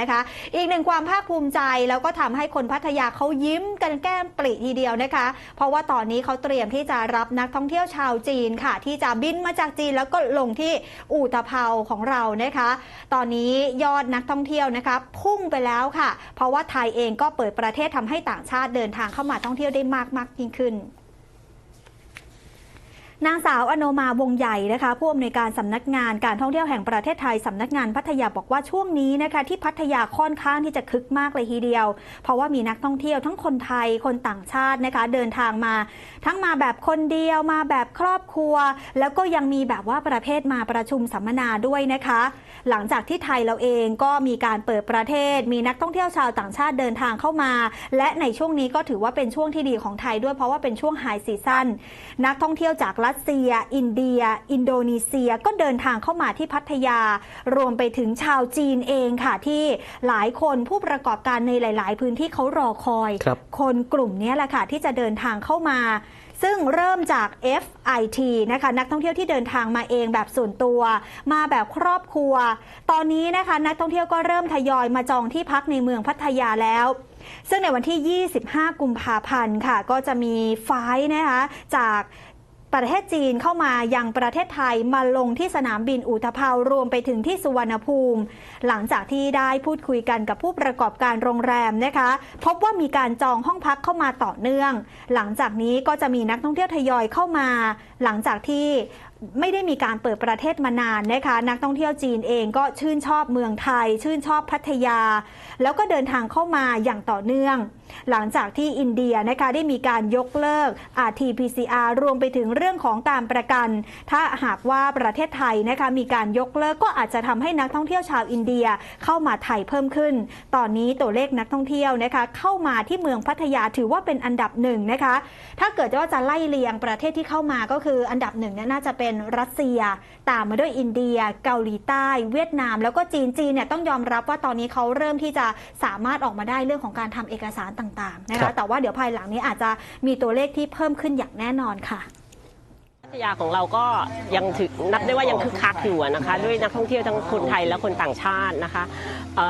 นะคะอีกหนึ่งความภาคภูมิใจแล้วก็ทำให้คนพัทยาเขายิ้มกันแก้มปริทีเดียวนะคะ เพราะว่าตอนนี้เขาเตรียมที่จะรับนักท่องเที่ยวชาวจีนค่ะ ที่จะบินมาจากจีนแล้วก็ลงที่อู่ตะเภาของเรานะคะ ตอนนี้ยอดนักท่องเที่ยวนะคะพุ่งไปแล้วค่ะ เพราะว่าไทยเองก็เปิดประเทศทำให้ต่างชาติเดินทางเข้ามาท่องเที่ยวได้มากมากยิ่งขึ้น นางสาวอโนมาวงใหญ่นะคะ ผู้อำนวยการสำนักงานการท่องเที่ยวแห่งประเทศไทยสำนักงานพัทยาบอกว่าช่วงนี้นะคะ ที่พัทยาค่อนข้างที่จะคึกมากเลยทีเดียว เพราะว่ามีนักท่องเที่ยวทั้งคนไทยคนต่างชาตินะคะ เดินทางมา ทั้งมาแบบคนเดียวมาแบบครอบครัว แล้วก็ยังมีแบบว่าประเภทมาประชุมสัมมนาด้วยนะคะ หลังจากที่ไทยเราเองก็มีการเปิดประเทศ มีนักท่องเที่ยวชาวต่างชาติเดินทางเข้ามา และในช่วงนี้ก็ถือว่าเป็นช่วงที่ดีของไทยด้วยเพราะว่าเป็นช่วงไฮซีซั่นนักท่องเที่ยวจากรัสเซีย อินเดีย อินโดนีเซียก็เดินทางเข้ามาที่พัทยา รวมไปถึงชาวจีนเองค่ะที่หลายคนผู้ประกอบการในหลาย ๆ พื้นที่เขารอคอยครับคนกลุ่มนี้แหละค่ะที่จะเดินทางเข้ามาซึ่งเริ่มจาก FIT นะคะนักท่องเที่ยวที่เดินทางมาเองแบบส่วนตัว มาแบบครอบครัว ตอนนี้นะคะนักท่องเที่ยวก็เริ่มทยอยมาจองที่พักในเมืองพัทยาแล้ว ซึ่งในวันที่ 25 กุมภาพันธ์ค่ะ ก็จะมีไฟล์นะคะจาก ประเทศจีนเข้ามายังประเทศไทยมาลงที่สนามบินอุตภเปารวมไปถึงที่สุวรรณภูมิ หลังจากที่ได้พูดคุยกันกับผู้ประกอบการโรงแรมนะคะ พบว่ามีการจองห้องพักเข้ามาต่อเนื่อง หลังจากนี้ก็จะมีนักท่องเที่ยวทยอยเข้ามา หลังจากที่ไม่ได้มีการเปิดประเทศมานานนะคะ นักท่องเที่ยวจีนเองก็ชื่นชอบเมืองไทย ชื่นชอบพัทยา แล้วก็เดินทางเข้ามาอย่างต่อเนื่อง หลังจากที่อินเดียนะคะได้มีการยกเลิก RT-PCR รวมไปถึงเรื่องของการประกัน ถ้าหากว่าประเทศไทยนะคะมีการยกเลิกก็อาจจะทำให้นักท่องเที่ยวชาวอินเดียเข้ามาไทยเพิ่มขึ้น ตอนนี้ตัวเลขนักท่องเที่ยวนะคะเข้ามาที่เมืองพัทยาถือว่าเป็นอันดับหนึ่งนะคะ ถ้าเกิดว่าจะไล่เรียงประเทศที่เข้ามาก็คืออันดับหนึ่งเนี่ยน่าจะเป็นรัสเซีย ตามมาด้วยอินเดีย เกาหลีใต้ เวียดนาม แล้วก็จีนจีนเนี่ยต้องยอมรับว่าตอนนี้เขาเริ่มที่จะสามารถออกมาได้เรื่องของการทำเอกสารต่างๆนะครัคะบแต่ว่าเดี๋ยวภายหลังนี้อาจจะมีตัวเลขที่เพิ่มขึ้นอย่างแน่นอนค่ะพั ทยาของเราก็ยังถือนับได้ว่ายังคึกคักอยู่นะคะ ด้วยนักท่องเที่ยวทั้งคนไทยและคนต่างชาตินะคะ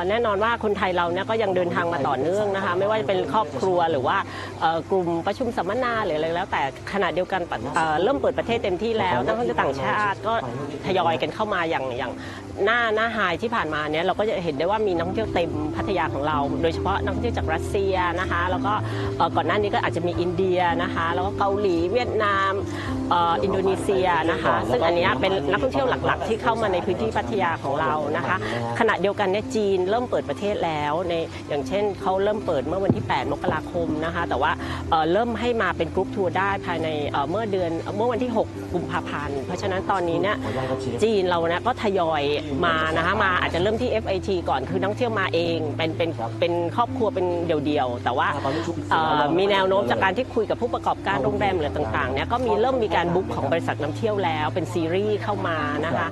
แน่นอนว่าคนไทยเราเนี่ยก็ยังเดินทางมาต่อเนื่องนะคะ ไม่ว่าจะเป็นครอบครัวหรือว่ากลุ่มประชุมสัมมนาหรืออะไรแล้ว แต่ขณะเดียวกันเเริ่มเปิดประเทศเต็มที่แล้วนักท่องเที่ยวต่างชาติก็ทยอยกันเข้ามาอย่างอย่างหน้าหน้าไฮที่ผ่านมาเนี่ยเราก็จะเห็นได้ว่ามีนักท่องเที่ยวเต็มพัทยาของเรา โดยเฉพาะนักท่องเที่ยวจากรัสเซียนะคะ แล้วก็ก่อนหน้านี้ก็อาจจะมีอินเดียนะคะ แล้วก็เกาหลีเวียดนามอออินโดนีเซียนะคะ ซึ่งอันเนี้ยเป็นนักท่องเที่ยวหลักๆ ที่เข้ามาในพื้นที่พัทยาของเรานะคะ ขณะเดียวกันเนี่ยจีนเริ่มเปิดประเทศแล้วในอย่างเช่นเขาเริ่มเปิดเมื่อวันที่ 8 มกราคมนะคะ แต่ว่าเอ่อเริ่มให้มาเป็นกรุ๊ปทัวร์ได้ภายในเอ่อเมื่อเดือนเมื่อวันที่ 6 กุมภาพันธ์ เพราะฉะนั้นตอนนี้เนี่ยจีนเราเนี่ยก็ทยอยมานะคะมาอาจจะเริ่มที่ FIT ก่อนคือนักท่องเที่ยวมาเองเป็นเป็นเป็นครอบครัวเป็นเดี่ยวๆ แต่ว่าเอ่อมีแนวโน้มจากการที่คุยกับผู้ประกอบการโรงแรมหรือต่างๆเนี่ยก็มีเริ่มมีการบุ๊กของบริษัทนำเที่ยวแล้วเป็นซีรีส์เข้ามานะคะ